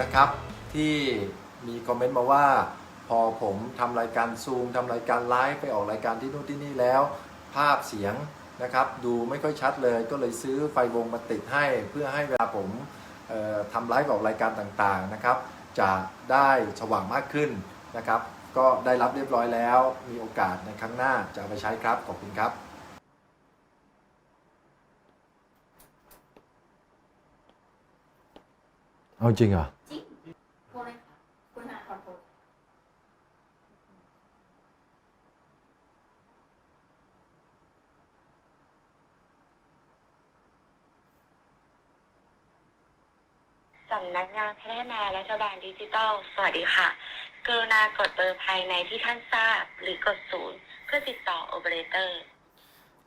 นะครับ ที่มีคอมเมนต์มาว่า พอผมทำรายการซูมทำรายการไลฟ์ไปออกรายการที่นู่นที่นี่แล้ว ภาพเสียงนะครับ ดูไม่ค่อยชัดเลยก็เลยซื้อไฟวงมาติดให้ เพื่อให้เวลาผมทำไลฟ์ออกรายการต่างๆนะครับ จะได้สว่างมากขึ้นนะครับ ก็ได้รับเรียบร้อยแล้ว มีโอกาสในครั้งหน้าจะเอาไปใช้ครับ ขอบคุณครับเอาจริงเหรอ จริงโทรเลยค่ะ คุณธนาธรโทร สำนักงานพัฒนารัฐบาลดิจิทัล สวัสดีค่ะ กรุณากดเบอร์ภายในที่ท่านทราบ หรือกดศูนย์เพื่อติดต่อโอเปอเรเตอร์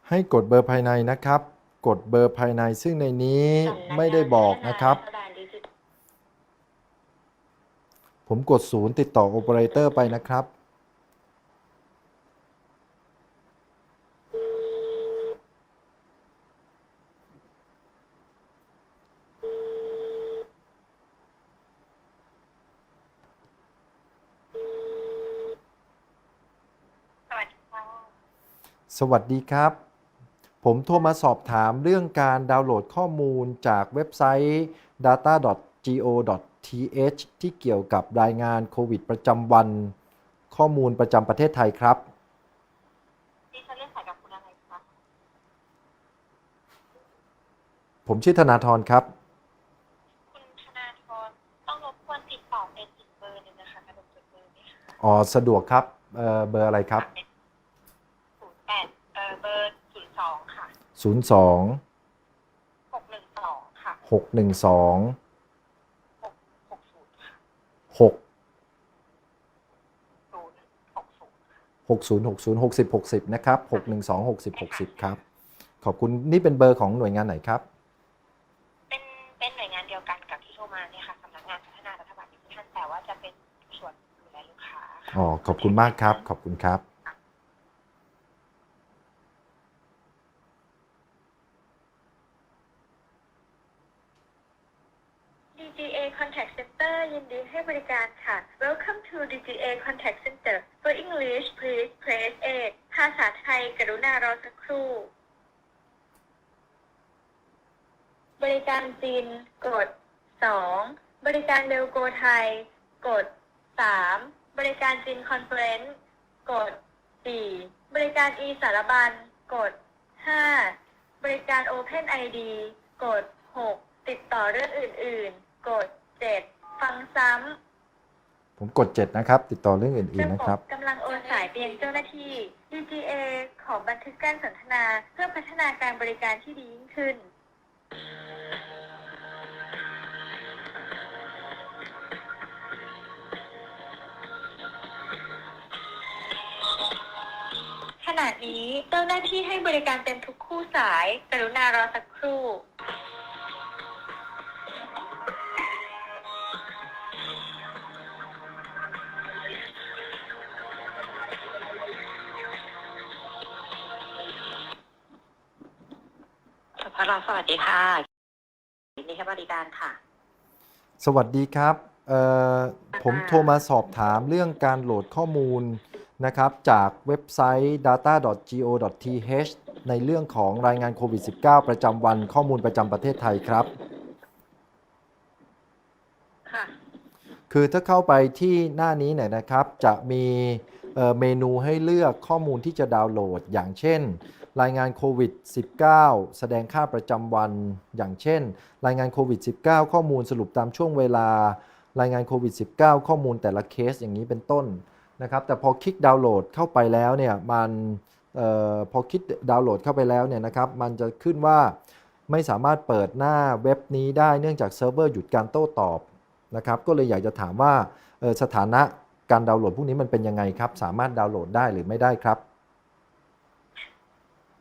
ให้กดเบอร์ภายในนะครับ กดเบอร์ภายในซึ่งในนี้ไม่ได้บอกนะครับสำนักงานพัฒนารัฐบาลดิจิทัลผมกดศูนย์ติดต่อโอเปอเรเตอร์ไปนะครับ สวัสดีค่ะ สวัสดีครับ ผมโทรมาสอบถามเรื่องการดาวน์โหลดข้อมูลจากเว็บไซต์ data.go.th ที่เกี่ยวกับรายงานโควิดประจำวัน ข้อมูลประจำประเทศไทยครับ ดิฉันเรียกสายกับคุณอะไรคะ ผมชื่อธนาธรครับ คุณธนาธรต้องรบกวนติดต่อเป็นอีกเบอร์หนึ่งนะคะกระดกจดเบอร์ไหมคะอ๋อ สะดวกครับเอ่อเบอร์อะไรครับศูนย์แปดเอ่อเบอร์ศูนย์สอง ค่ะ02หกหนึ่งสองค่ะ612หกหกศูนย์ค่ะ6ศูนย์หกศูนย์60 60 60 60นะครับ612 60 60ครับ ขอบคุณนี่เป็นเบอร์ของหน่วยงานไหนครับ เป็นเป็นหน่วยงานเดียวกันกับที่โทรมาเนี่ยค่ะสำนักงานพัฒนารัฐบาลดิจิทัลแต่ว่าจะเป็นส่วนดูแลลูกค้าค่ะ อ๋อขอบคุณมากครับ ขอบคุณครับ DGA Contact Center ยินดีให้บริการค่ะ Welcome to DGA Contact Center For English please press 8ภาษาไทยกรุณารอสักครู่ บริการจีนกด 2 บริการเบลโกไทย กด 3 บริการจีนคอนเฟรนซ์กด 4 บริการ e สารบัญกด 5 บริการ Open ID กด 6 ติดต่อเรื่องอื่น ๆ กด 7 ฟังซ้ำผมกด7นะครับ ติดต่อเรื่องอื่นๆนะครับกำลังโอนสายไปยังเจ้าหน้าที่ DGA ขอบันทึกการสนทนาเพื่อพัฒนาการบริการที่ดียิ่งขึ้น ขณะนี้เจ้าหน้าที่ให้บริการเต็มทุกคู่สาย กรุณารอสักครู่ สุภาพสวัสดีค่ะยินดีให้บริการค่ะ สวัสดีครับเอ่อผมโทรมาสอบถามเรื่องการโหลดข้อมูลนะครับจากเว็บไซต์ data.go.th ในเรื่องของรายงานโควิด -19 ประจำวันข้อมูลประจำประเทศไทยครับ ค่ะ คือถ้าเข้าไปที่หน้านี้เนี่ยนะครับ จะมีเอ่อเมนูให้เลือกข้อมูลที่จะดาวน์โหลด อย่างเช่น รายงานโควิด -19 แสดงค่าประจำวัน อย่างเช่น รายงานโควิด -19 ข้อมูลสรุปตามช่วงเวลา รายงานโควิด -19 ข้อมูลแต่ละเคสอย่างนี้เป็นต้นนะครับ แต่พอคลิกดาวน์โหลดเข้าไปแล้วเนี่ยมันออพอคลิกดาวน์โหลดเข้าไปแล้วเนี่ยนะครับ มันจะขึ้นว่าไม่สามารถเปิดหน้าเว็บนี้ได้เนื่องจากเซิร์ฟเวอร์หยุดการโต้ตอบนะครับ ก็เลยอยากจะถามว่าออสถานะการดาวน์โหลดพวกนี้มันเป็นยังไงครับ สามารถดาวน์โหลดได้หรือไม่ได้ครับ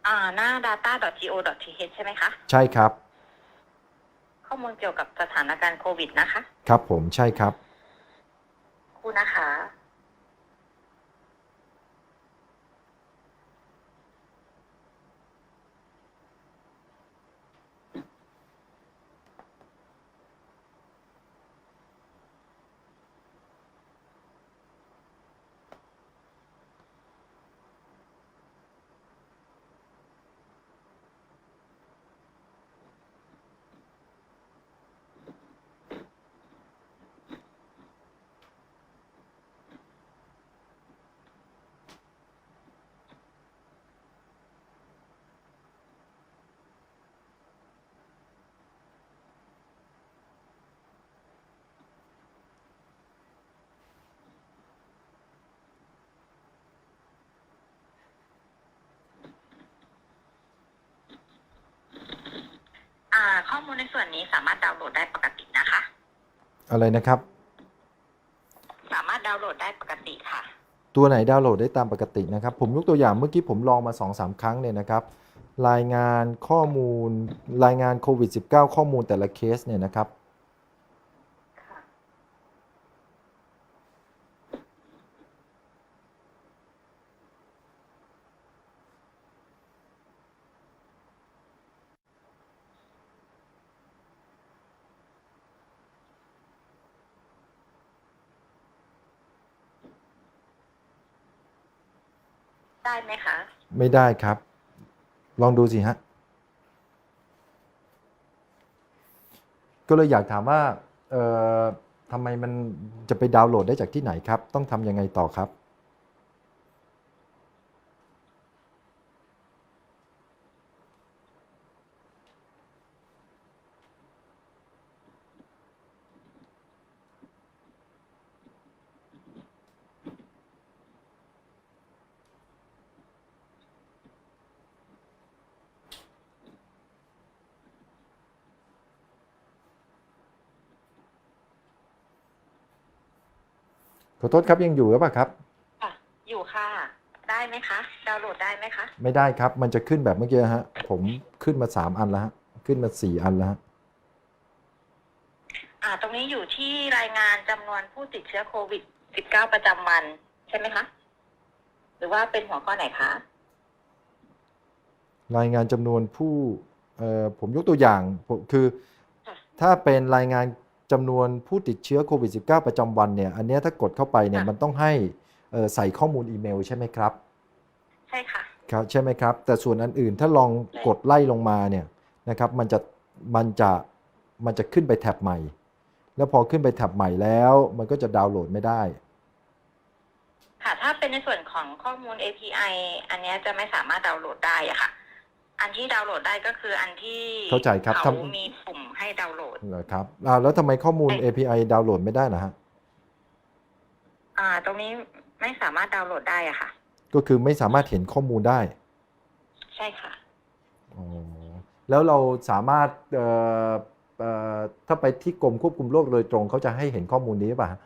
อ่าหน้า data.go.th ใช่ไหมคะ ใช่ครับ ข้อมูลเกี่ยวกับสถานการณ์โควิดนะคะ ครับผมใช่ครับคุณนะคะ อมูลในส่วนนี้สามารถดาวน์โหลดได้ปกตินะคะ อะไรนะครับ สามารถดาวน์โหลดได้ปกติค่ะ ตัวไหนดาวน์โหลดได้ตามปกตินะครับ ผมยกตัวอย่างเมื่อกี้ผมลองมา 2-3 ครั้งเนี่ยนะครับ รายงานข้อมูลรายงานโควิด -19 ข้อมูลแต่ละเคสเนี่ยนะครับ ได้ไหมคะ ไม่ได้ครับ ลองดูสิฮะ ก็เลยอยากถามว่าเอ่อทำไมมันจะไปดาวน์โหลดได้จากที่ไหนครับ ต้องทำยังไงต่อครับ อโทษครับยังอยู่หรือเปล่าครับ ค่ะ อยู่ค่ะ ได้ไหมคะ ดาวน์โหลดได้ไหมคะ ไม่ได้ครับ มันจะขึ้นแบบเมื่อกี้ฮะ ผมขึ้นมา3อันแล้วฮะ ขึ้นมา4อันแล้วฮะ อ่า ตรงนี้อยู่ที่รายงานจำนวนผู้ติดเชื้อโควิด -19 ประจำวัน ใช่ไหมคะ หรือว่าเป็นหัวข้อไหนคะ รายงานจำนวนผู้เอ่อผมยกตัวอย่างผมคือ ค่ะ ถ้าเป็นรายงาน จำนวนผู้ติดเชื้อโควิด -19 ประจำวันเนี่ยอันเนี้ยถ้ากดเข้าไปเนี่ยค่ะมันต้องให้เอ่อใส่ข้อมูลอีเมลใช่ไหมครับ ใช่ค่ะครับใช่ไหมครับ แต่ส่วนอันอื่นถ้าลองใช่กดไล่ลงมาเนี่ยนะครับมันจะมันจะมันจะขึ้นไปแท็บใหม่ แล้วพอขึ้นไปแท็บใหม่แล้ว มันก็จะดาวน์โหลดไม่ได้ ค่ะถ้าเป็นในส่วนของข้อมูล API อันเนี้ยจะไม่สามารถดาวน์โหลดได้อะค่ะ อันที่ดาวน์โหลดได้ก็คืออันที่เข้าใจครับเขาทำ มีปุ่มให้ดาวน์โหลด เหรอครับอ่าแล้วทำไมข้อมูลใช่ API ดาวน์โหลดไม่ได้นะฮะ อ่า ตรงนี้ไม่สามารถดาวน์โหลดได้อะค่ะ ก็คือไม่สามารถเห็นข้อมูลได้ ใช่ค่ะ อ๋อ แล้วเราสามารถเอ่อเอ่อถ้าไปที่กรมควบคุมโรคโดยตรงเขาจะให้เห็นข้อมูลนี้หรือเปล่าฮะ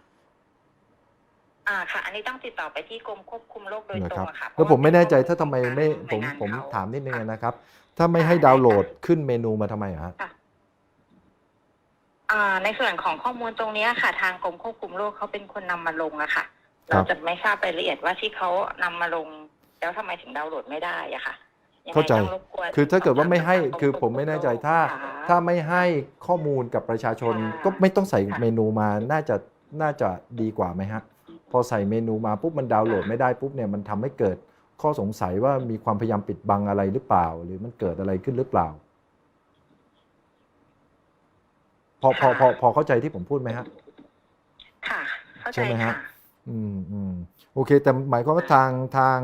อ่าค่ะ อันนี้ต้องติดต่อไปที่กรมควบคุมโรคโดยเหรอตรคงรับอะค่ะแล้วผมไม่แน่ใจถ้าทำไมไม่หผน่วมยงานผมเขถามนิดนึงค่ะนะครับ ถ้าไม่ให้ดาวน์โหลดขึ้นเมนูมาทำไมอะฮะค่ะอ่าในส่วนของข้อมูลตรงเนี้ยค่ะ ทางกรมควบคุมโรคเขาเป็นคนนำมาลงอะค่ะเราจะไม่ทราบรายละเอียดว่าที่เขานำมาลง แล้วทำไมถึงดาวน์โหลดไม่ได้อะค่ะยังไงเข้าใจ ต้องรบกวนคือถ้าเกิดว่าไม่ให้ สบถคือผมไม่แน่ใจถ้าค่ะถ้าไม่ให้ข้อมูลกับประชาชนค่ะ ก็ไม่ต้องใส่ค่ะเมนูมา น่าจะ น่าจะดีกว่าไหมฮะ พอใส่เมนูมาปุ๊บมันดาวน์โหลดไม่ได้ปุ๊บเนี่ยมันทำให้เกิดข้อสงสัยว่ามีความพยายามปิดบังอะไรหรือเปล่า หรือมันเกิดอะไรขึ้นหรือเปล่า พอพอพอพอเข้าใจที่ผมพูดไหมฮะค่ะเข้าใจใช่ไหมฮะค่ะอืมอืมโอเค แต่หมายความว่าทางทาง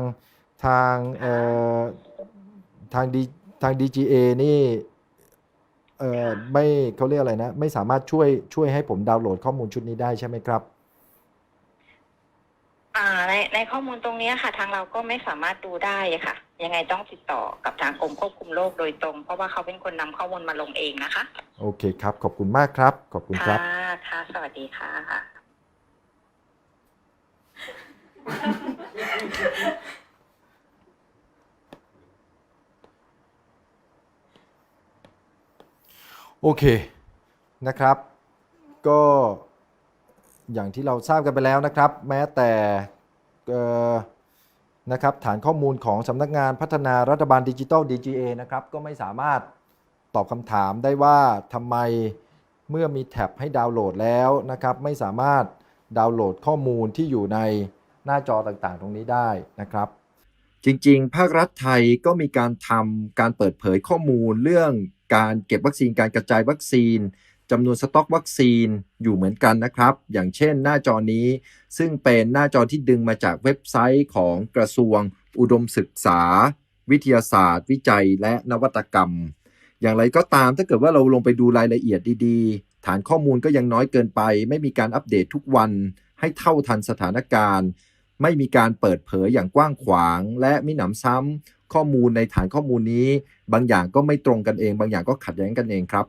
ทางเอ่อทางดีทาง DGA นี่เอ่อค่ะไม่เขาเรียกอะไรนะ ไม่สามารถช่วยช่วยให้ผมดาวน์โหลดข้อมูลชุดนี้ได้ใช่ไหมครับ อ่าในในข้อมูลตรงเนี้ยค่ะ ทางเราก็ไม่สามารถดูได้อะค่ะ ยังไงต้องติดต่อกับทางกรมควบคุมโรคโดยตรง เพราะว่าเขาเป็นคนนำข้อมูลมาลงเองนะคะโอเคครับ ขอบคุณมากครับ ขอบคุณคค่ะรับ ค่ะ สวัสดีค่ะ โอเคนะครับ ก็ อย่างที่เราทราบกันไปแล้วนะครับ แม้แต่นะครับฐานข้อมูลของสำนักงานพัฒนารัฐบาลดิจิทัล DGA นะครับก็ไม่สามารถตอบคำถามได้ว่าทำไมเมื่อมีแท็บให้ดาวน์โหลดแล้วนะครับ ไม่สามารถดาวน์โหลดข้อมูลที่อยู่ในหน้าจอต่างๆ ตรงนี้ได้นะครับ จริงๆ ภาครัฐไทยก็มีการทำการเปิดเผยข้อมูลเรื่องการเก็บวัคซีนการกระจายวัคซีน จำนวนสต็อกวัคซีนอยู่เหมือนกันนะครับ อย่างเช่นหน้าจอนี้ ซึ่งเป็นหน้าจอที่ดึงมาจากเว็บไซต์ของกระทรวง อุดมศึกษา วิทยาศาสตร์ วิจัย และนวัตกรรม อย่างไรก็ตามถ้าเกิดว่าเราลงไปดูรายละเอียดดีๆ ฐานข้อมูลก็ยังน้อยเกินไป ไม่มีการอัปเดตทุกวัน ให้เท่าทันสถานการณ์ ไม่มีการเปิดเผยอย่างกว้างขวาง และมิหนำซ้ำข้อมูลในฐานข้อมูลนี้ บางอย่างก็ไม่ตรงกันเอง บางอย่างก็ขัดแย้งกันเองครับ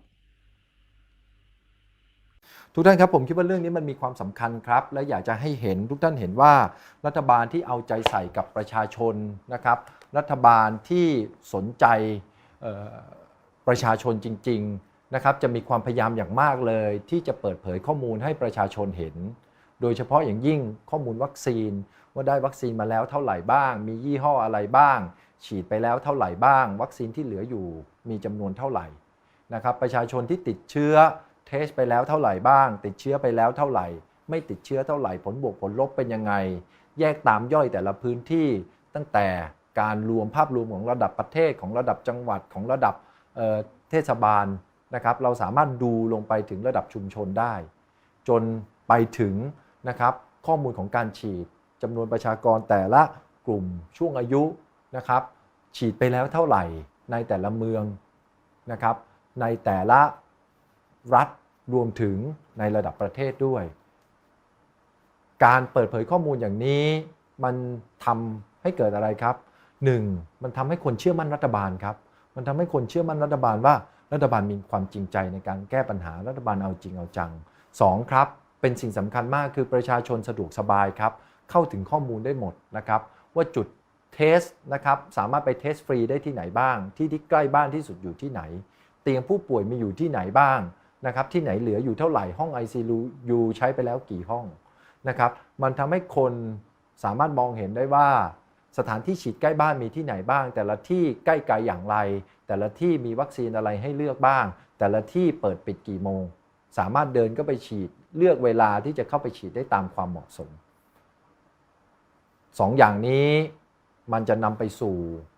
ทุกท่านครับผมคิดว่าเรื่องนี้มันมีความสำคัญครับ และอยากจะให้เห็นทุกท่านเห็นว่ารัฐบาลที่เอาใจใส่กับประชาชนนะครับ รัฐบาลที่สนใจประชาชนจริง ๆนะครับ จะมีความพยายามอย่างมากเลย ที่จะเปิดเผยข้อมูลให้ประชาชนเห็น โดยเฉพาะอย่างยิ่งข้อมูลวัคซีน ว่าได้วัคซีนมาแล้วเท่าไหร่บ้าง มียี่ห้ออะไรบ้าง ฉีดไปแล้วเท่าไหร่บ้าง วัคซีนที่เหลืออยู่มีจำนวนเท่าไหร่นะครับ ประชาชนที่ติดเชื้อ เทสไปแล้วเท่าไหร่บ้าง ติดเชื้อไปแล้วเท่าไหร่ ไม่ติดเชื้อเท่าไหร่ผลบวกผลลบเป็นยังไง แยกตามย่อยแต่ละพื้นที่ ตั้งแต่การรวมภาพรวมของระดับประเทศของระดับจังหวัดของระดับเเทศบาลนะครับ เราสามารถดูลงไปถึงระดับชุมชนได้ จนไปถึงนะครับข้อมูลของการฉีดจำนวนประชากรแต่ละกลุ่มช่วงอายุนะครับฉีดไปแล้วเท่าไหร่ในแต่ละเมืองนะครับในแต่ละรัฐ รวมถึงในระดับประเทศด้วย การเปิดเผยข้อมูลอย่างนี้ มันทำให้เกิดอะไรครับ 1. มันทำให้คนเชื่อมั่นรัฐบาลครับ มันทำให้คนเชื่อมั่นรัฐบาลว่ารัฐบาลมีความจริงใจในการแก้ปัญหารัฐบาลเอาจริงเอาจัง 2. ครับ เป็นสิ่งสำคัญมากคือประชาชนสะดวกสบายครับ เข้าถึงข้อมูลได้หมดนะครับ ว่าจุดเทสนะครับสามารถไปเทสฟรีได้ที่ไหนบ้าง ที่ที่ใกล้บ้านที่สุดอยู่ที่ไหน เตียงผู้ป่วยมีอยู่ที่ไหนบ้าง นะครับที่ไหนเหลืออยู่เท่าไหร่ห้อง ICU ใช้ไปแล้วกี่ห้องนะครับมันทำให้คนสามารถมองเห็นได้ว่า สถานที่ฉีดใกล้บ้านมีที่ไหนบ้าง แต่ละที่ใกล้ไกลอย่างไร แต่ละที่มีวัคซีนอะไรให้เลือกบ้าง แต่ละที่เปิดปิดกี่โมง สามารถเดินก็ไปฉีดเลือกเวลาที่จะเข้าไปฉีดได้ตามความเหมาะสมสองอย่างนี้มันจะนำไปสู่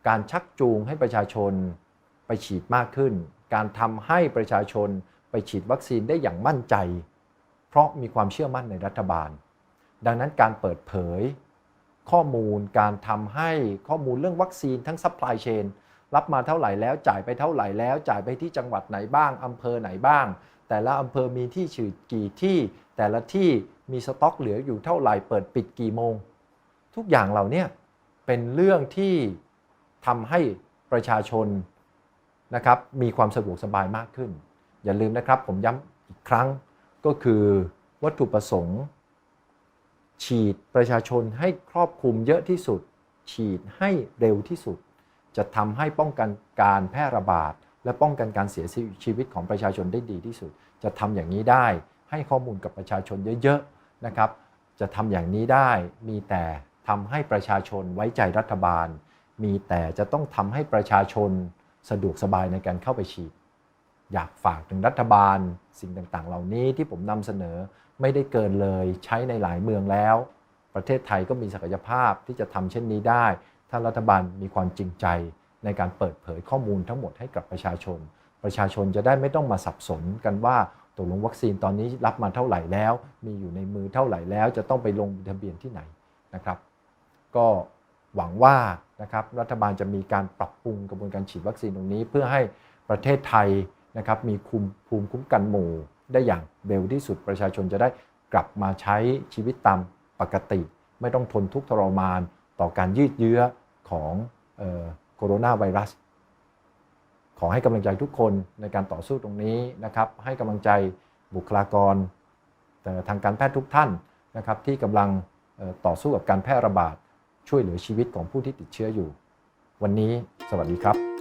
การชักจูงให้ประชาชนไปฉีดมากขึ้น การทำให้ประชาชน ไปฉีดวัคซีนได้อย่างมั่นใจ เพราะมีความเชื่อมั่นในรัฐบาล ดังนั้นการเปิดเผย ข้อมูลการทำให้ข้อมูลเรื่องวัคซีนทั้งซัพพลายเชนรับมาเท่าไหร่แล้วจ่ายไปเท่าไหร่แล้ว จ่ายไปที่จังหวัดไหนบ้างอำเภอไหนบ้าง แต่ละอำเภอมีที่ฉีดกี่ที่ แต่ละที่มีสต็อกเหลืออยู่เท่าไหร่เปิดปิดกี่โมง ทุกอย่างเหล่านี้เป็นเรื่องที่ทำให้ประชาชนนะครับมีความสะดวกสบายมากขึ้น อย่าลืมนะครับ ผมย้ำอีกครั้งก็คือวัตถุประสงค์ ฉีดประชาชนให้ครอบคลุมเยอะที่สุด ฉีดให้เร็วที่สุด จะทำให้ป้องกันการแพร่ระบาด และป้องกันการเสียชีวิตของประชาชนได้ดีที่สุด จะทำอย่างนี้ได้ให้ข้อมูลกับประชาชนเยอะๆนะครับ จะทำอย่างนี้ได้มีแต่ทำให้ประชาชนไว้ใจรัฐบาล มีแต่จะต้องทำให้ประชาชนสะดวกสบายในการเข้าไปฉีด อยากฝากถึงรัฐบาล สิ่งต่างๆ เหล่านี้ที่ผมนำเสนอไม่ได้เกินเลยใช้ในหลายเมืองแล้ว ประเทศไทยก็มีศักยภาพที่จะทำเช่นนี้ได้ ถ้ารัฐบาลมีความจริงใจในการเปิดเผยข้อมูลทั้งหมดให้กับประชาชน ประชาชนจะได้ไม่ต้องมาสับสนกันว่าตกลงวัคซีนตอนนี้รับมาเท่าไหร่แล้ว มีอยู่ในมือเท่าไหร่แล้ว จะต้องไปลงทะเบียนที่ไหนนะครับ ก็หวังว่านะครับรัฐบาลจะมีการปรับปรุงกระบวนการฉีดวัคซีนตรงนี้ เพื่อให้ประเทศไทย นะครับมีคุมภูมิคุ้มกันหมู่ ได้อย่างเร็วที่สุดประชาชนจะได้กลับมาใช้ชีวิตตามปกติ ไม่ต้องทนทุกข์ทรมานต่อการยืดเยื้อของโคโรนาไวรัส ขอให้กำลังใจทุกคนในการต่อสู้ตรงนี้นะครับ ให้กำลังใจบุคลากรแต่ทางการแพทย์ทุกท่านนะครับที่กำลังต่อสู้กับการแพร่ระบาดช่วยเหลือชีวิตของผู้ที่ติดเชื้ออยู่ วันนี้สวัสดีครับ